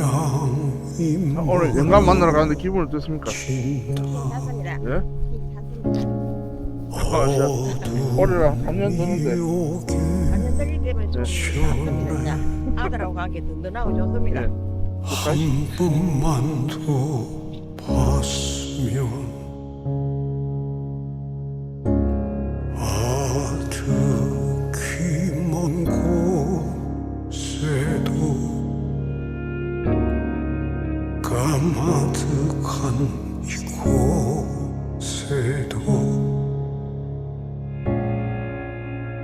아, 오늘 영감 만나러 가는데 기분 어떻습니까? 나선이라 예? 네? 아, 진짜. 올해로 한년 되는데 완전 떨기 때문에 좀 좋습니다. 아들하고 관계 든든하고 좋습니다. 예. 한 번만 더 봤으면 까마득한 이곳에도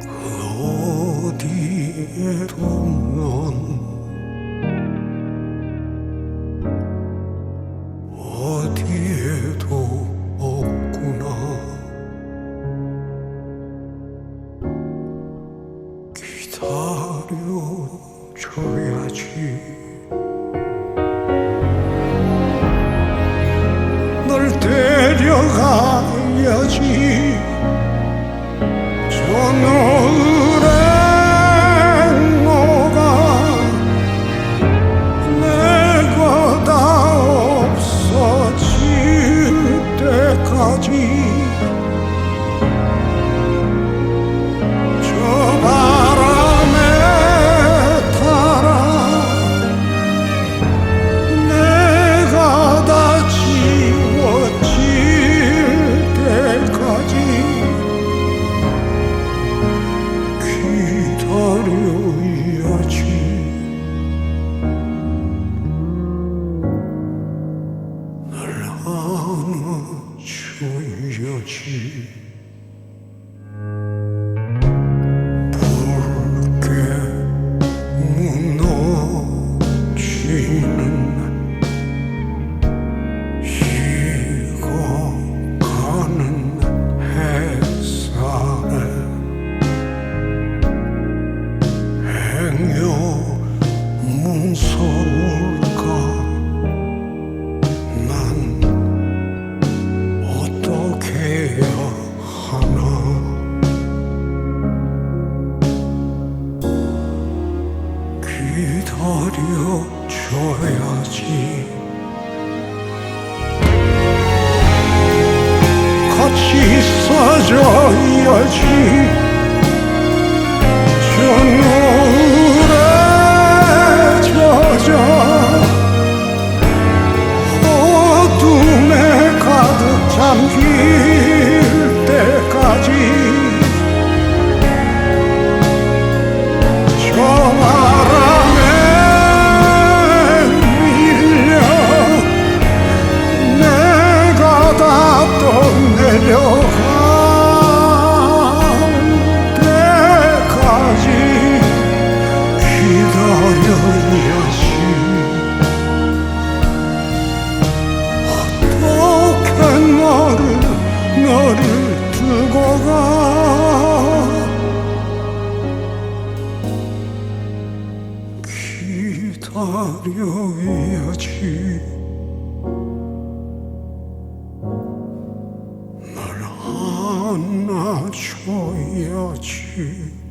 그 어디에도 넌 어디에도 없구나. 기다려줘야지 날 안아줘야지 붉 기다려줘야지. 같이 있어줘야지 기다려야지. 날 안아줘야지.